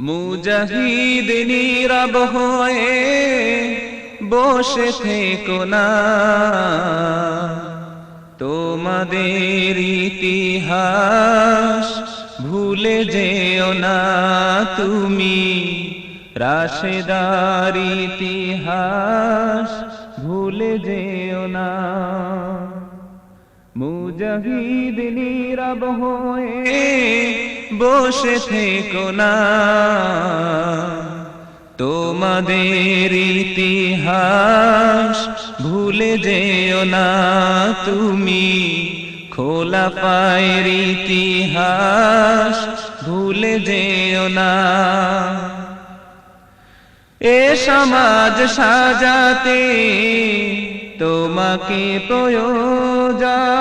মুজাহিদ নীরব হয়ে বসে থেকো না। তোমাদের ইতিহাস ভুলে যেও না তুমি। রাশেদার ইতিহাস ভুলে যেও না। মুজাহিদ নীরব হয়ে বসে থেকো না। তোমাদের ইতিহাস ভুলে যেও না তুমি। খোলা পায়ের ইতিহাস ভুলে যেও না। এ সমাজ সাজাতে তোমাকে প্রয়োজন।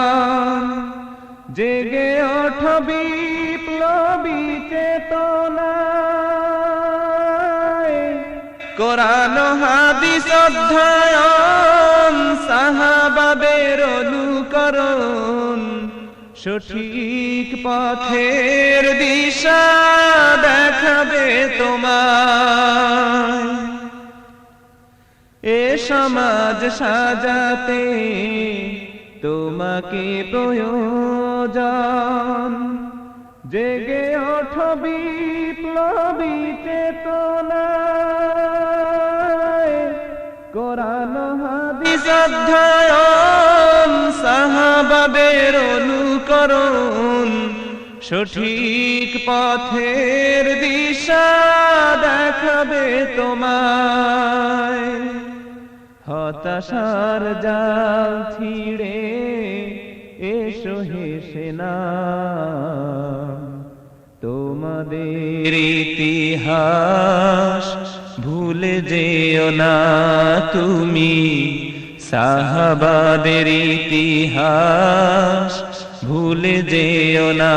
জেগে ওঠ বিপ্লবী চেতনা কোরআন হাদিস অধ্যয়ন, সাহাবাদের অনুকরণ। সঠিক পথের দিশা দেখাবে তোমার। এ সমাজ সাজাতে তোমাকে প্রয়োজন। জেগে ওঠ বিপ্লবী চেতনায়। কোরআন, হাদিস অধ্যয়ন, সাহাবাদের অনুকরণ। সঠিক পথের দিশা দেখাবে তোমায়। হতাশার জাল ছিড়ে এসো হেসে না তোমাদের ইতিহাস ভুলে যেও না তুমি। সাহাবাদের ইতিহাস ভুলে যেও না।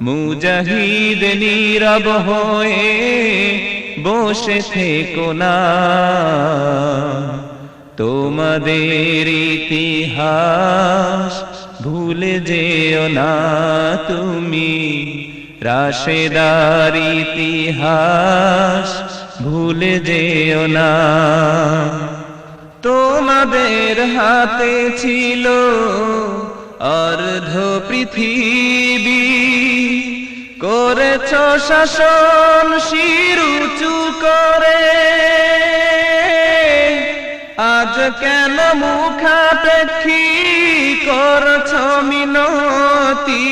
মুজাহিদ নীরব হয়ে বসে থেকো না। তোমাদের ইতিহাস ভুলে যেও না তুমি। রাশেদার ইতিহাস ভুলে যেও না। তোমাদের হাতে ছিল অর্ধ পৃথিবী। করেছ শাসন শিরুচু করে। আজ কেন মুখাপেক্ষী করছ মিনতি?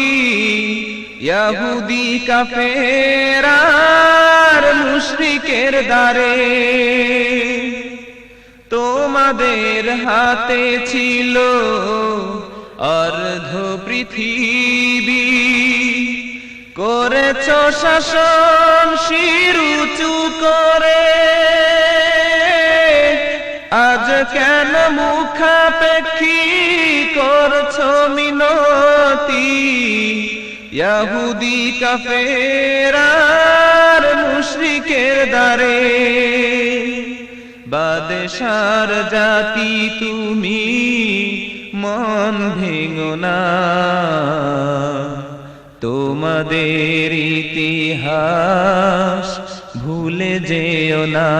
ইয়াহুদি কাফেরার মুশরিকের দ্বারে। তোমাদের হাতে ছিল অর্ধ পৃথিবী। করেছ শাসন শিরুচু করে। আজ কেন মুখাপেক্ষী করছ মিনতি? ইয়াহুদি কাফেরার মুশরিকের দ্বারে। বাদশার জাতি তুমি, মন ভেঙো না। তোমাদের ইতিহাস ভুলে যেও না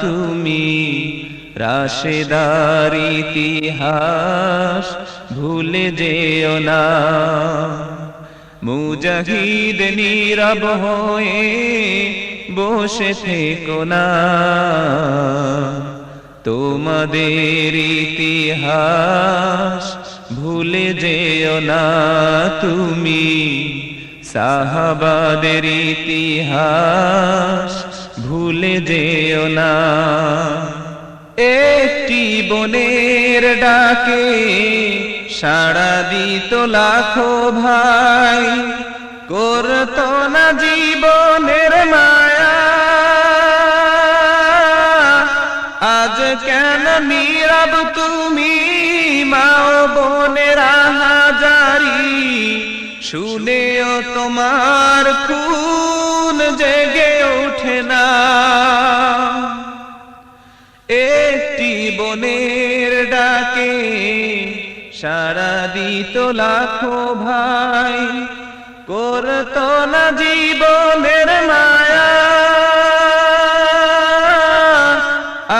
তুমি। রাশেদার ইতিহাস ভুলে যেও না। মুজাহিদ নীরব হয়ে বসে থেকো না। তোমাদের ইতিহাস ভুলে যেও না তুমি। সাহাবাদের ইতিহাস ভুলে যেও না। একটি বনের ডাকে সাড়া দিত লাখো ভাই, করত না জীবনের মায়া। আজ কেন নীরব তুমি, মাও বোনের হাজারি শুনেও তোমার খুন জেগে ওঠে না। একটি বনের ডাকে সারা দিত লাখো ভাই, করতো না জীবনের মায়া।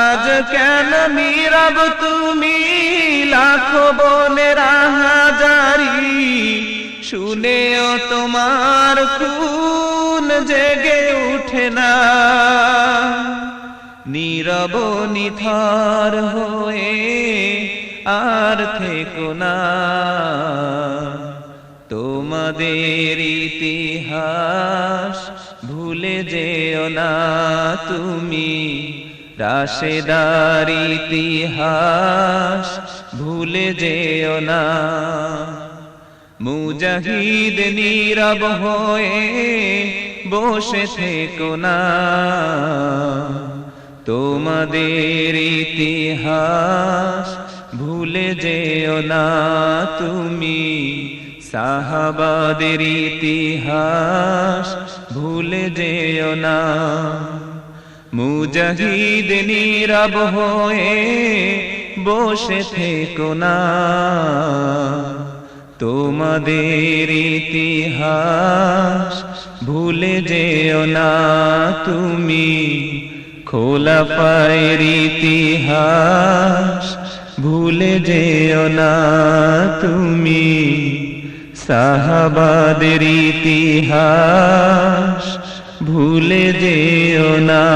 আজ কেন নীরব তুমি লাখো বনের হাজারি শুনেও তোমার খুন জেগে উঠে না। নীরব নিথর হয়ে আর থেকো না। তোমাদের ইতিহাস ভুলে যেও না তুমি। রাশেদার ইতিহাস ভুলে যেও না। মুজাহিদ নীরব হয়ে বসে থেকো না। তোমাদের ইতিহাস ভুলে যেও না তুমি। সাহাবাদের ইতিহাস ভুলে যেও না। মুজাহিদ নীরব হয়ে বসে থেকো না। তোমাদের ইতিহাস ভুলে যেও না তুমি। খোলা পায়ের ইতিহাস ভুলে যেও না তুমি। সাহাবাদের ইতিহাস ভুলে যেও না।